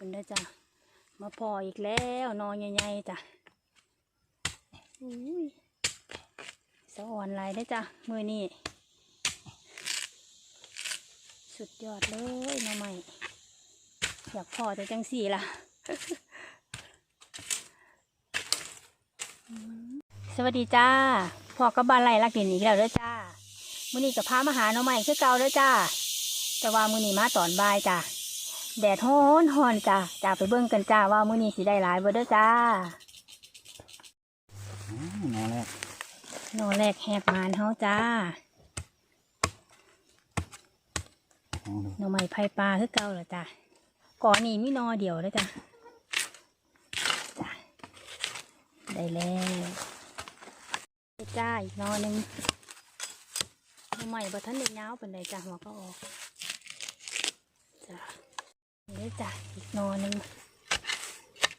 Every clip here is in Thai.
คุณได้จ้ะมาพออีกแล้วนอนใหญ่ๆจ้ะอุ้ยสะอ่อนลายได้จ้ะมือนี้สุดยอดเลยน้องใหม่ อยากพอแต่จังสี่ล่ะ สวัสดีจ้าพอกับบานไร่ลักดินอีกแล้วเด้อจ้ามือนี้กับพามาหาน้องใหม่คือเก่าเด้อจ้า แต่ว่ามือนี้มาตอนบ่ายจ้า แดดฮ้อนฮ้อนจ้าจ้าไปเบิ่งกันจ้าว่ามื้อนี้สิได้หลายบ่เด้อจ้าอืมนอนแล้วโนแรกแหกมานเฮาจ้าเอาดูหน่อไม้ไผ่ปลาคือเก่าเหรอจ้าก่อนนี้มีหนอเดียวเด้อจ้าจ้าได้แล้วได้จ้าอีกหนอหนึงหน่อไม้บ่ทันได้ยาวปานใดจ้าหัวก็ออกจ้า นี่เด้อจ้าอีกหนอหนึง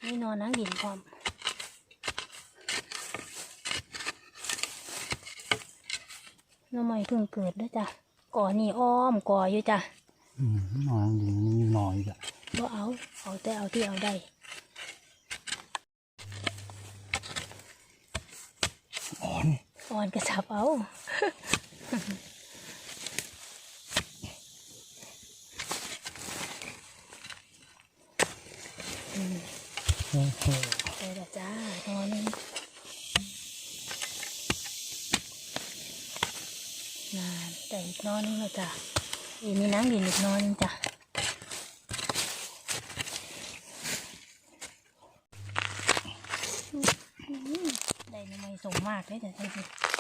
นี่หนอนังดินพร้อมหน้ำใหม่เพิ่งเกิดด้วยจ้ะก่อนี่อ้อมก่ออยู่จ้ะอืมนอนดีมันมีนอนอีกอะบ่เอาเอาแต่เอาที่เอาได้อ่อนอ่อนกระชับเอา อืม โอ้โห ได้และจ้านอนนึงนานแต่อีกนอนนึงแล้วจ้ะอีมีนังดินอีกนอนนึงจ้ะได้ทำไมสมมากเลยแต่ใช่สิจ้า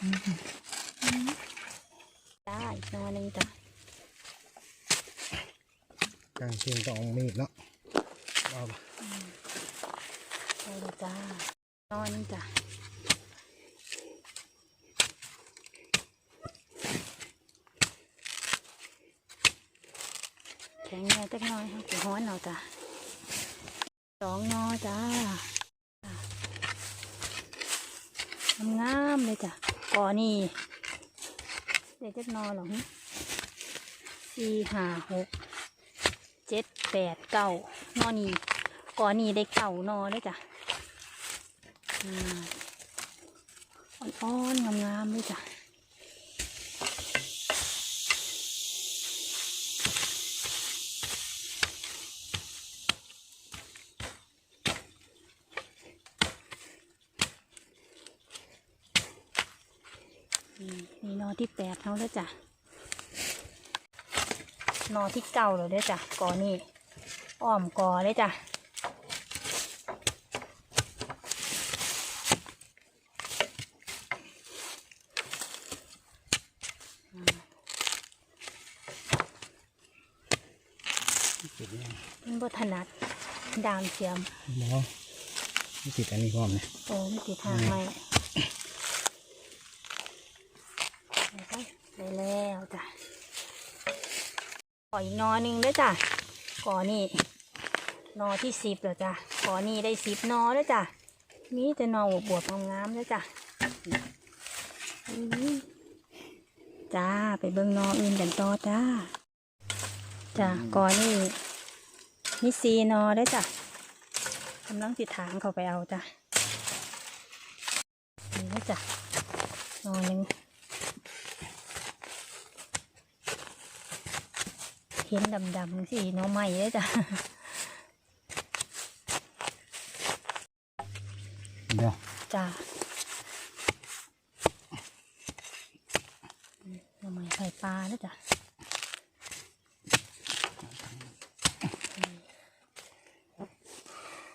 อี กนอนนึงจ้ะกางเชียงต้องเอามีดเนาะเอาปะได้เลยจ้านอนจ้ะแข็งแรงจักหน่อยค่ะจะฮ้อนเอาจ้ะสองนอจ้างามๆเลยจ้ะก่อนี่ เดี๋ยวจักนอหรอหึสี่ห้าหกเจ็ดแปดเก้านอนี่ก่อนี่ได้เก่านอเลยจ้ะอ่อนๆงามๆเลยจ้ะ ที่แปดเขาแล้วจ้ะนอที่เก้าแล้วเด้อจ้ะกอนี่อ้อมกอเลยจ้ะติดยังมันบ่ถนัดดามเทียมบอไม่ติดอันนี้พร้อมเลยโอ้ไม่ติดทางไม่ไปได้แล้วจ้ะข ออีกนอหนึ่งด้วยจ้ะก่อนี่นอที่สิบแล้วจ้ะก่อนี่ได้สิบนอแล้วจ้ะมีแต่นอบวบๆงามๆแล้วจ้ะจ้าไปเบิ่งนออื่นกันต่อจ้าจ้ะก่อนี่มีสีนอได้วจ้ะกำลังติดทางเขาไปเอาจ้ะนี่จ้ะนอนหนึ่ง เห็นดำๆสิหน้องใหม่เลยจ้ะเดี๋ยวจ้ะหน้องใหม่ไข่ปลาแล้วจ้ะ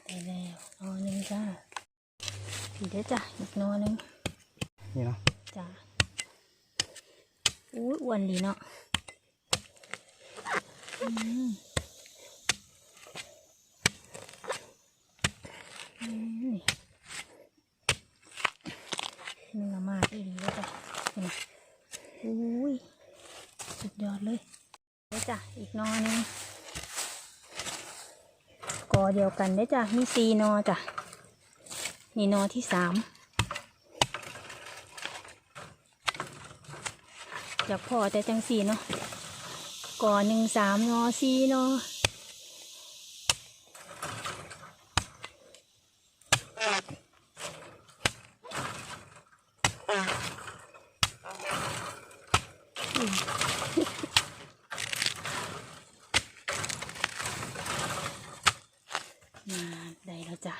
ได้แล้วนอนหนึ่งจ้ะผีเด้อจ้ะอีกนอนหนึ่งนี่เนาะจ้ะอุ้ยอ้วนดีเนาะอืมอืมนี่ เนื้อมากอีดีเลยจ้ะเห็นไหมอุ้ย สุดยอดเลยเด้จ้ะ อีกนอนึงกอเดียวกันได้จ้ะ มีสี่นอจ้ะ นี่นอที่สามอยากพอแต่จังสี่เนาะ ก่อนหนึ่งสามนอสี่เนาะอืมาได้แล้วจ้ะ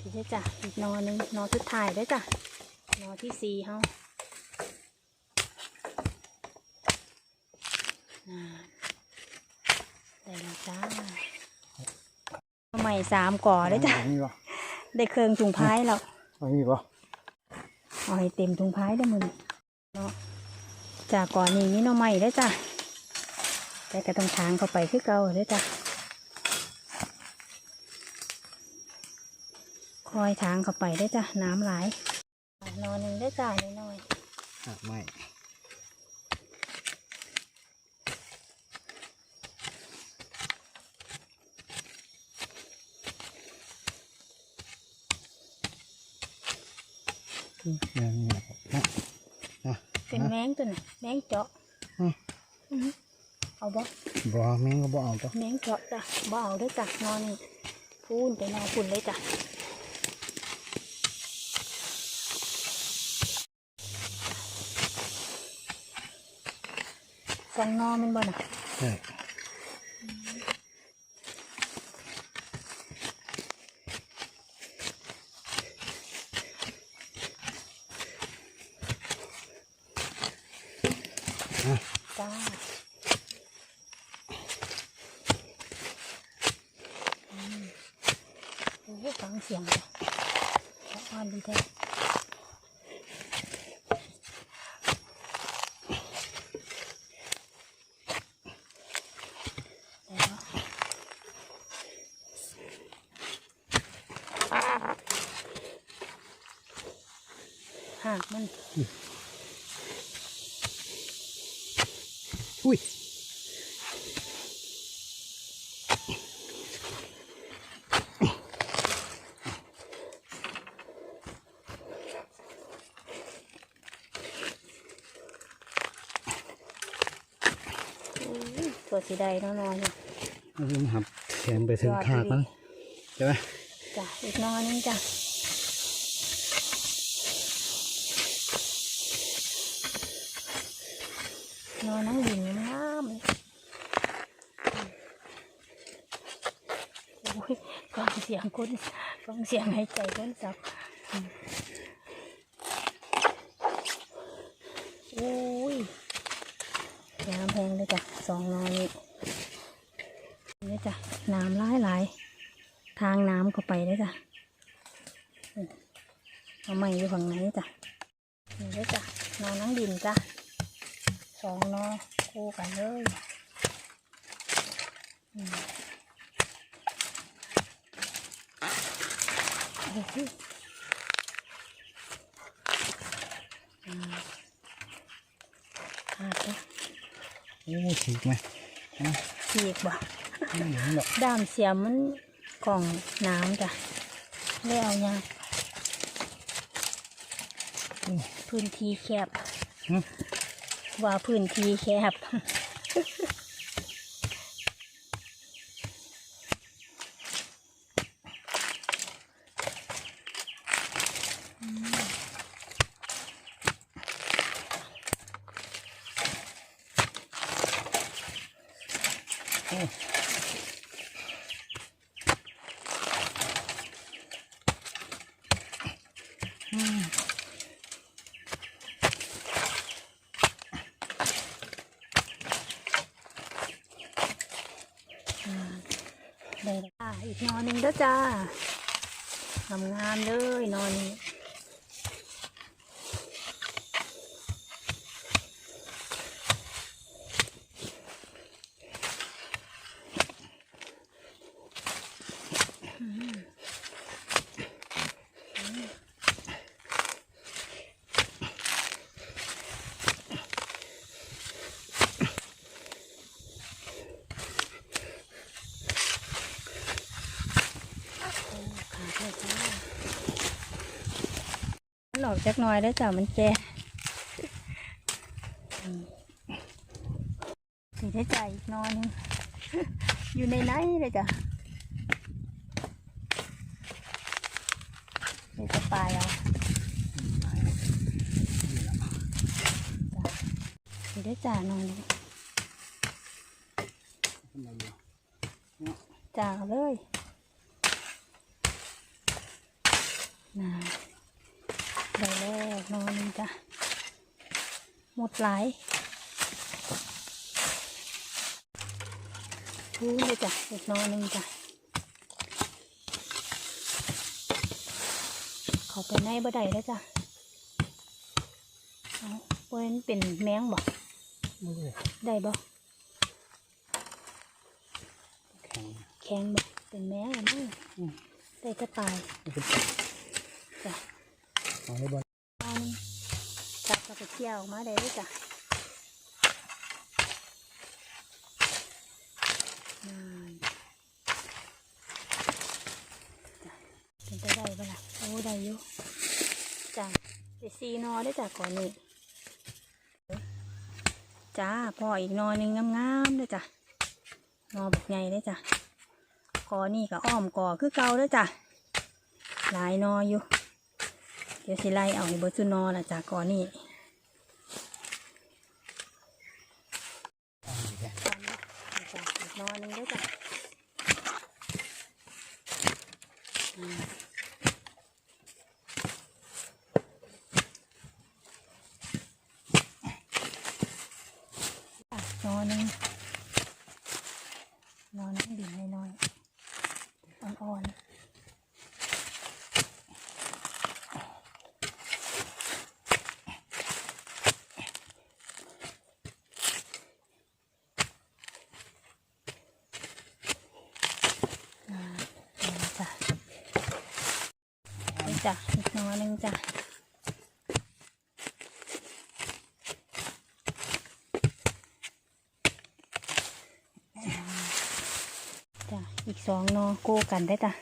ทีนี้จ้ะอีกนอหนึ่งนอสุดท้ายเด้จ้ะนอที่สี่เฮา อ่าได้แล้วจ้าใหม่สามก่อได้จ้ะมีบ่ได้เครื่องถุงพายแล้วเอามีบ่เอาให้เต็มถุงพายได้อมึงเนาะจากก่อนนี้นี่หน้องใหม่ได้อจ้ะแต่กระต้องทางเข้าไปคือเก่าได้อจ้ะคอยทางเข้าไปได้อจ้ะน้ำไหลายนอนหนึ่งได้อจ้ะน้อยหักไม้ เนี่ยนะนะเป็นแมงตัวน่ะแมงเจาะอืออือเอาบ่บ่แมงก็บ่เอาตัวแมงเจาะจ้ะบ่เอาด้วยจ้ะนอนพูนไปนอนฝุ่นเลยจ้ะสองนอมันบ่น่ะ ใช่อะ จ้าอืมโอ้โหฟัง เสียงจ้ะอ่อนดีแท้ได้แล้หากมัน อุ้ย สีใดเนาะนอนเนี่ยเอาไปหับแขนไปถึงขากมันใช่ไหมจ้ะอีกนอนนึงจ้ะนอนนั่งดิ่งงามเลยโอ้ยฟังเสียงคนฟังเสียงหายใจคนสับอืมโอ้ย น้ำแพงเลยจ้ะสองนอนนี้นี่จ้ะน้ำร้ายหลายทางน้ำเข้าไปเลยจ้ะเอาใหม่อยู่ฝั่งไหนจ้ะนี่เลยจ้ะนอนนั่งดินจ้ะสองนอคู่กันเลยอืมโอ้โหอืมขาดเลย โอ้ฉีกไหมอะฉีกบ่ไม่เหลืองหรอกด้ามเสียมมันกล่องน้ำจ้ะไม่เอายังพื้นที่แคบหึว่าพื้นที่แคบ อีกนอนหนึ่งแล้วจ้าทำงามๆเลยนอนนี้ขาดเลยจ้าหลอก จักหน่อยได้จ้ามันแก่สีได้ใจอีกนอนนึงอยู่ในไหนเลยจ้ะเดี๋ยวจะปลายเอาสีได้จ่านอนนึงจ่าเลยน่า แล้วหนอนหนึงจ้ะ หมดหลายทูเลยจ้ะอีกหนอหนึ่งจ้ะ เขาไปในบ่ได้แล้วจ้ะเอาเว้นเป็นแมงบ่ได้บ่แข็งแข็งบ่เป็นแมงอันนั้นได้ก็ตายจ้ะเอาให้บอล จับเที่ยวมาได้เลยจ้ะนั่นจ้ะเป็นไปได้ปะล่ะโอ้ได้อยู่จ้ะไปซีนอได้จ้ะก่อนนี่จ้าพออีกนอหนึ่งงามๆด้วยจ้ะนอบักใหญ่เลยจ้ะกอนี่กับอ้อมกอคือเก่าด้วยจ้ะหลายนออยู่ เดี๋ยวสิไล่เอาให้เบิร์ซุนอละจ้ะก่อนี่นี่จ้ะอีก นอนนึงด้วยจ้ะอืมอะนอหนึงนอหนึงดิ่งน้อยๆอ่อนๆ อ่านี่จ้ะนี่ จ้ะอีกหนอหนึ่งจ้ะจ้ะอีกสองนอกู้กันได้จ้ะ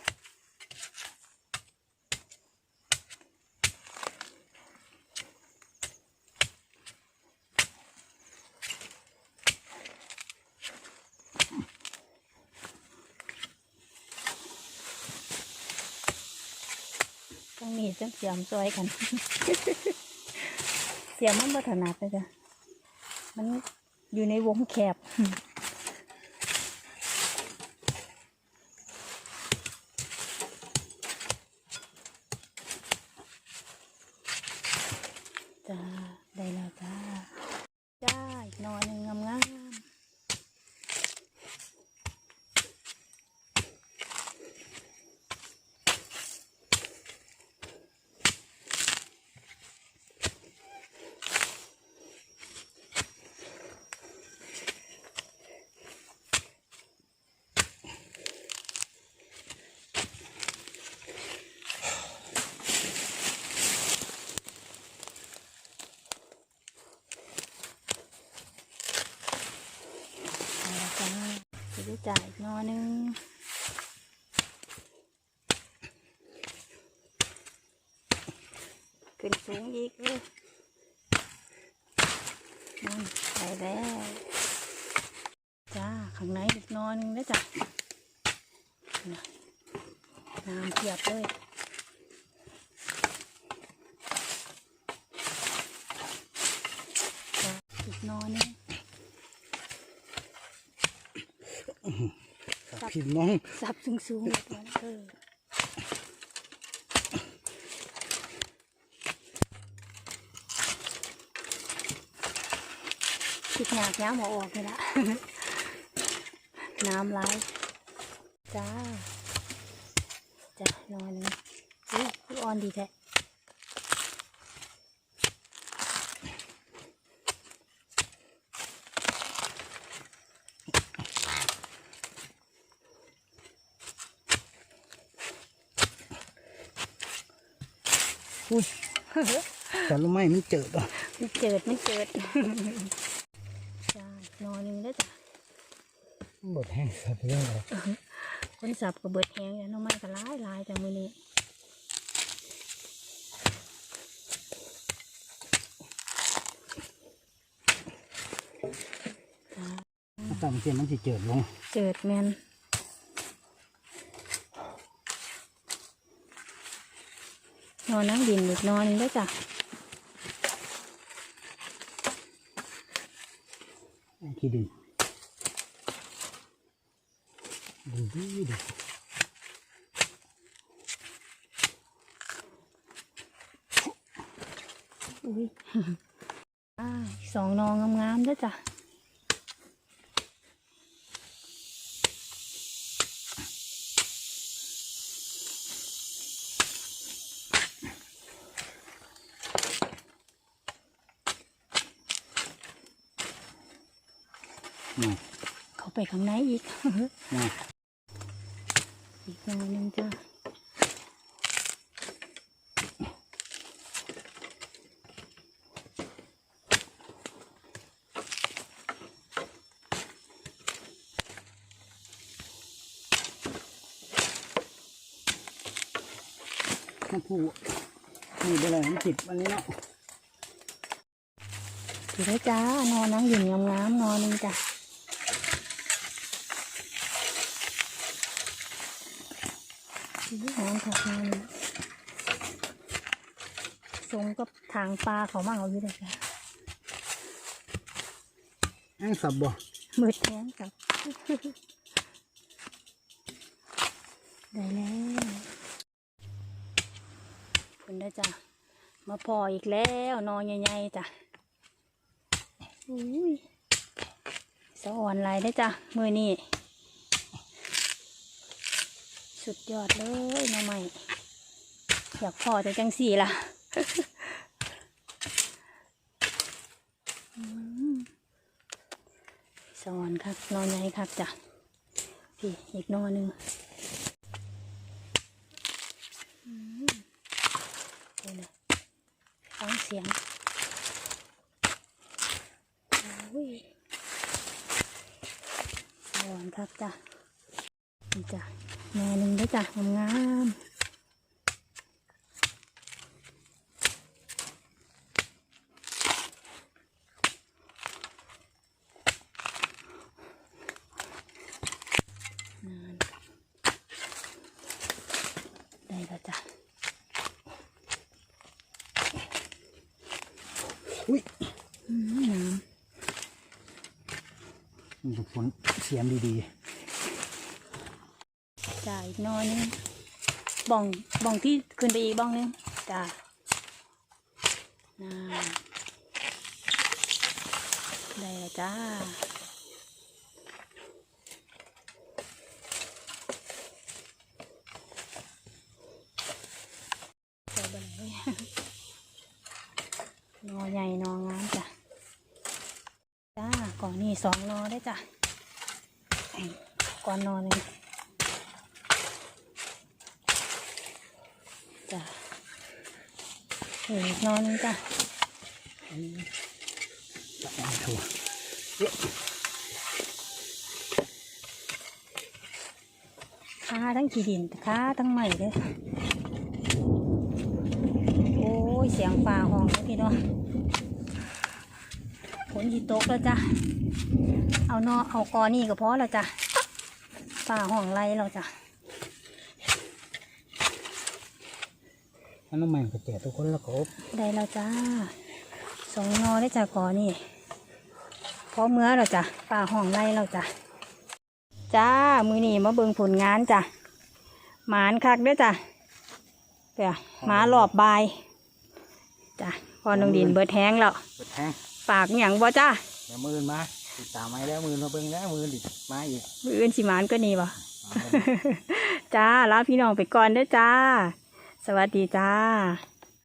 ต้องมีจัง เสียมซอยกัน เสียมมันบัถนัดเลยจ้ะมันอยู่ในวงแคบ จ้า ได้แล้วจ้า จ้า อีกหนอนหนึ่งงามๆเอาละจ้า จ่ายอีกหนอยนึงขึ้นสูงอีกเออนั่นไปแล้วจ้าข้างในอีกหนอยนึงนะจ้ะน่ะน้ำเทียบเลยอีกหนอนหนึง กับพี่น้องสับสูงสูงๆแบบนั้นเออคิดหยากย้ำหัวออกเลยละน้ำไหลายจ้าจ้านอนนึงอุ้ยคืออ่อนดีแท้ อุ้ยแต่รู้ไหมมันเจอดอะมันเจิดมันเจิดจ้านอนนึงได้อจ้ะบดแห้งสับเรื่องอะไรคนสับกับเบิดแหงอย่างน้องไม้ก็หลายหลายจากมือนี้ตั้งเส้นมันสิเจิดลง เจิดแมน นอนนั่งดินอีกนอนได้อจ้ะขี้ดินดูดีดูอุ้ยอ่าอีกสองนองงามๆด้วยจ้ะ เข้าไปข้างในอีกนี่อีกนองหนึงจ้ะน้ำผู้นี่เป็นอะไรมันจิบอันนี้เนาะถือได้จ้านอนนั่งดินงามๆนอนหนึงจ้ะอื้อ หอมค่ะนอนหนึ่งสมกับทางปลาเขามาเอาอยู่เลยจ้ะแองสับบ่มืดแท้งกับ ได้แล้วคุณได้จ้ะ มาพออีกแล้วนอนใหญ่ๆจ้ะอุ้ยสะอ่อนไหลายได้อจ้ะมือนี่ สุดยอดเลยน้องใหม่ อยากพอแต่จังสี่ล่ะสอนครับนอนใหญ่ครับจ้ะพี่อีกนอนหนึ่งฟังเสียงสอนครับจ้ะนี่จ้ะ นอนหนึ่งด้วยจ้ะงามๆนานได้แล้วจ้ะอุ้ยอืมน้มันจะฝนเสียมดีำจ้ะ อีกนอนนึงบ้องบ้องที่ขึ้นไปอีกบ้องนึงจ้ะนานได้แล้วจ้าใส่ไปเลยนอใหญ่นองามจ้ะจ้าก่อนนี่สองนอได้จ้ะก่อนนอนหนึ่ง จ้ะอีกนอนนึงจ้ะค้าทั้งขี้ดินค้าทั้งใหม่เลยโอ้ย เสียงฟ้าห้องพี่น้องฝนที่ตกแล้วจ้ะ เอานอเอากอนี่ก็พอแล้วจ้ะฟ้าห้องไรเราจ้ะ ถ้าน้ำมันก็แจกทุกคนแล้วครบได้แล้วจ้าสองนอได้จ้ะกอนี่พอเมื่อเราจ้ะป่าห้องไรเราจ้ะจ้ามือนี่มาเบิ่งผลงานจ้ะหมานคักเด้วยจ้ะเปียหมารอบบายจ้ะพอน้องดินเบิดแห้งแล้วเปิดแทงฝากอหย่างบ่จ้าเดี๋ยวมือมาติดตามมาแล้วมือมาเบิ่งแล้วมือดิมาอีกมืออื่นสิหมานก็นี่บ่เอาไปจ้าลาพี่น้องไปก่อนเด้อจ้า สวัสดีจ้า